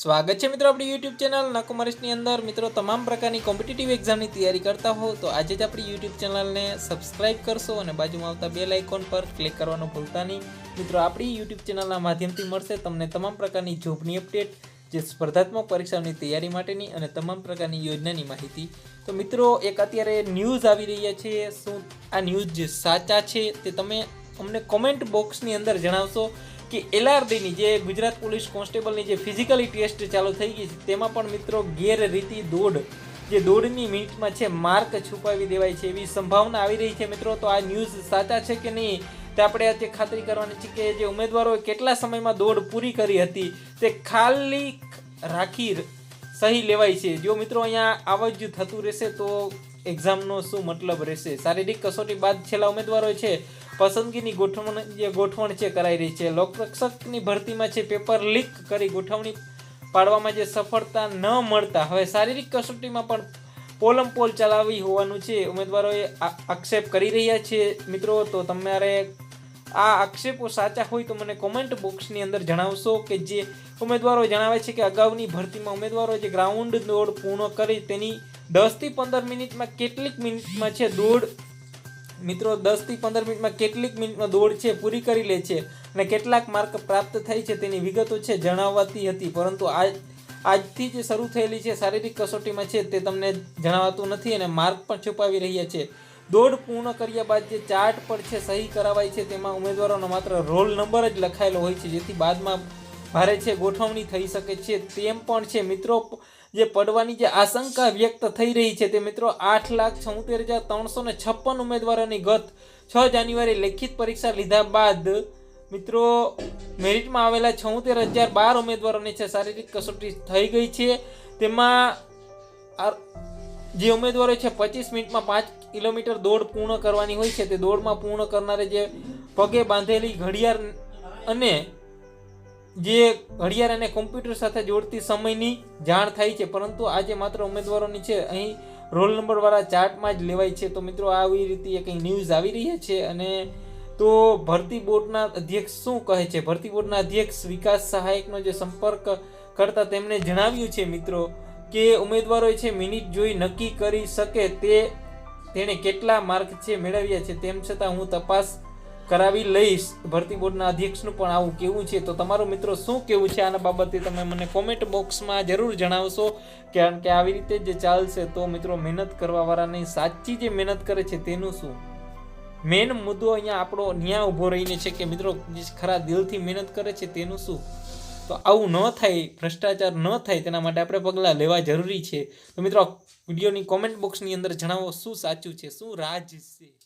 સ્વાગત છે મિત્રો આપણી યુટ્યુબ ચેનલ નાકોમરીશની અંદર. મિત્રો, તમામ પ્રકારની કોમ્પિટિટિવ એક્ઝામની તૈયારી કરતા હો તો આજે જ આપણી યુટ્યુબ ચેનલને સબસ્ક્રાઇબ કરશો અને બાજુમાં આવતા બેલ આઇકોન પર ક્લિક કરવાનું ભૂલતા નહીં. મિત્રો, આપણી યુટ્યુબ ચેનલના માધ્યમથી મળશે તમને તમામ પ્રકારની જોબની અપડેટ જે સ્પર્ધાત્મક પરીક્ષાઓની તૈયારી માટેની અને તમામ પ્રકારની યોજનાની માહિતી. તો મિત્રો, એક અત્યારે ન્યૂઝ આવી રહ્યા છે. શું આ ન્યૂઝ જે સાચા છે તે તમે અમને કોમેન્ટ બોક્સની અંદર જણાવશો. કે એલઆરડીની જે ગુજરાત પોલીસ કોન્સ્ટેબલની જે ફિઝિકલી ટેસ્ટ ચાલુ થઈ ગઈ છે, તેમાં પણ મિત્રો ગેરરીતિ દોડ, જે દોડની મિનિટમાં છે, માર્ક છુપાવી દેવાય છે એવી સંભાવના આવી રહી છે મિત્રો. તો આ ન્યૂઝ સાચા છે કે નહીં? તે આપણે આજે ખાતરી કરવાની છે કે જે ઉમેદવારોએ કેટલા સમયમાં દોડ પૂરી કરી હતી, તે ખાલી રાખી સહી લેવાય છે. જો મિત્રો અહીંયા આવું જ થતું રહેશે, તો એક્ઝામનો શું મતલબ રહેશે? શારીરિક કસોટી બાદ છેલ્લા ઉમેદવારો છે પસંદગીની ગોઠવણ જે ગોઠવણ છે કરાઈ રહી છે. લોકરક્ષકની ભરતીમાં છે પેપર લીક કરી ગોઠવણી પાડવામાં જે સફળતા ન મળતા. હવે શારીરિક કસોટીમાં પણ પોલમ પોલ ચલાવી હોવાનું છે. ઉમેદવારોએ આક્ષેપ કરી રહ્યા છે. મિત્રો, તો તમારે આ આક્ષેપો સાચા હોય તો મને કોમેન્ટ બોક્સની અંદર જણાવશો કે જે ઉમેદવારો જણાવે છે કે અગાઉની ભરતીમાં ઉમેદવારો જે ગ્રાઉન્ડ દોડ પૂર્ણ કરી તેની દસથી પંદર મિનિટમાં કેટલીક મિનિટમાં છે દોડ મિત્રો દસથી પંદર મિનિટમાં કેટલીક મિનિટમાં દોડ છે, પૂરી કરી લે છે અને કેટલાક માર્ક પ્રાપ્ત થાય છે તેની વિગતો છે જણાવવાતી હતી. પરંતુ આજ, આજથી જે શરૂ થયેલી છે શારીરિક કસોટીમાં છે તે તમને જણાવાતું નથી અને માર્ક પણ છુપાવી રહ્યા છે. દોડ પૂર્ણ કર્યા બાદ જે ચાર્ટ પર છે, સહી કરાવાય છે, તેમાં ઉમેદવારોનો માત્ર રોલ નંબર જ લખાયેલો હોય છે, જેથી બાદમાં ભારે છે, ગોઠવણી થઈ શકે છે. તેમ પણ છે, મિત્રો, જે પડવાની જે આશંકા વ્યક્ત થઈ રહી છે તે મિત્રો આઠ લાખ છોતેર હજાર ત્રણસો ને છપ્પન ઉમેદવારોની ગત છ જાન્યુઆરી લેખિત પરીક્ષા લીધા બાદ, મિત્રો, મેરિટમાં આવેલા છોતેર હજાર બાર ઉમેદવારોની છે, શારીરિક કસોટી થઈ ગઈ છે. તેમાં જે ઉમેદવારો છે, પચીસ મિનિટમાં પાંચ કિલોમીટર દોડ પૂર્ણ કરવાની હોય છે. તે દોડમાં પૂર્ણ કરનારે જે પગે બાંધેલી ઘડિયાળ અને જે ઘડિયાળ અને કોમ્પ્યુટર સાથે જોડતી સમયની જાણ થાય છે, પરંતુ આજે માત્ર ઉમેદવારોની છે. અહીં રોલ નંબરવાળા ચાર્ટમાં જ લેવાય છે. તો મિત્રો આવી રીતે કંઈ ન્યૂઝ આવી રહ્યા છે અને તો ભરતી બોર્ડના અધ્યક્ષ શું કહે છે? ભરતી બોર્ડના અધ્યક્ષ વિકાસ સહાયકનો જે સંપર્ક કરતા તેમણે જણાવ્યું છે, મિત્રો, કે ઉમેદવારોએ છે મિનિટ જોઈ નક્કી કરી શકે તે, તેણે કેટલા માર્ક છે મેળવ્યા છે. તેમ છતાં હું તપાસ કરાવી લઈશ. ભરતી બોર્ડના અધ્યક્ષનું પણ આવું કેવું છે. તો તમારું મિત્રો શું કેવું છે? આના બાબતે તમે મને કોમેન્ટ બોક્સમાં જરૂર જણાવશો. કારણ કે આવી રીતે જે ચાલશે તો મિત્રો મહેનત કરવાવાળાની સાચી જે મહેનત કરે છે તેનું શું? મેન મુદ્દો અહીંયા આપણો ન્યા ઊભો રહીને છે કે મિત્રો જે ખરા દિલથી મહેનત કરે છે તેનું શું? તો આવું ન થાય, ભ્રષ્ટાચાર ન થાય, તેના માટે આપણે પગલાં લેવા જરૂરી છે. તો મિત્રો, વિડીયોની કોમેન્ટ બોક્સની અંદર જણાવો, શું સાચું છે? શું રાજ છે?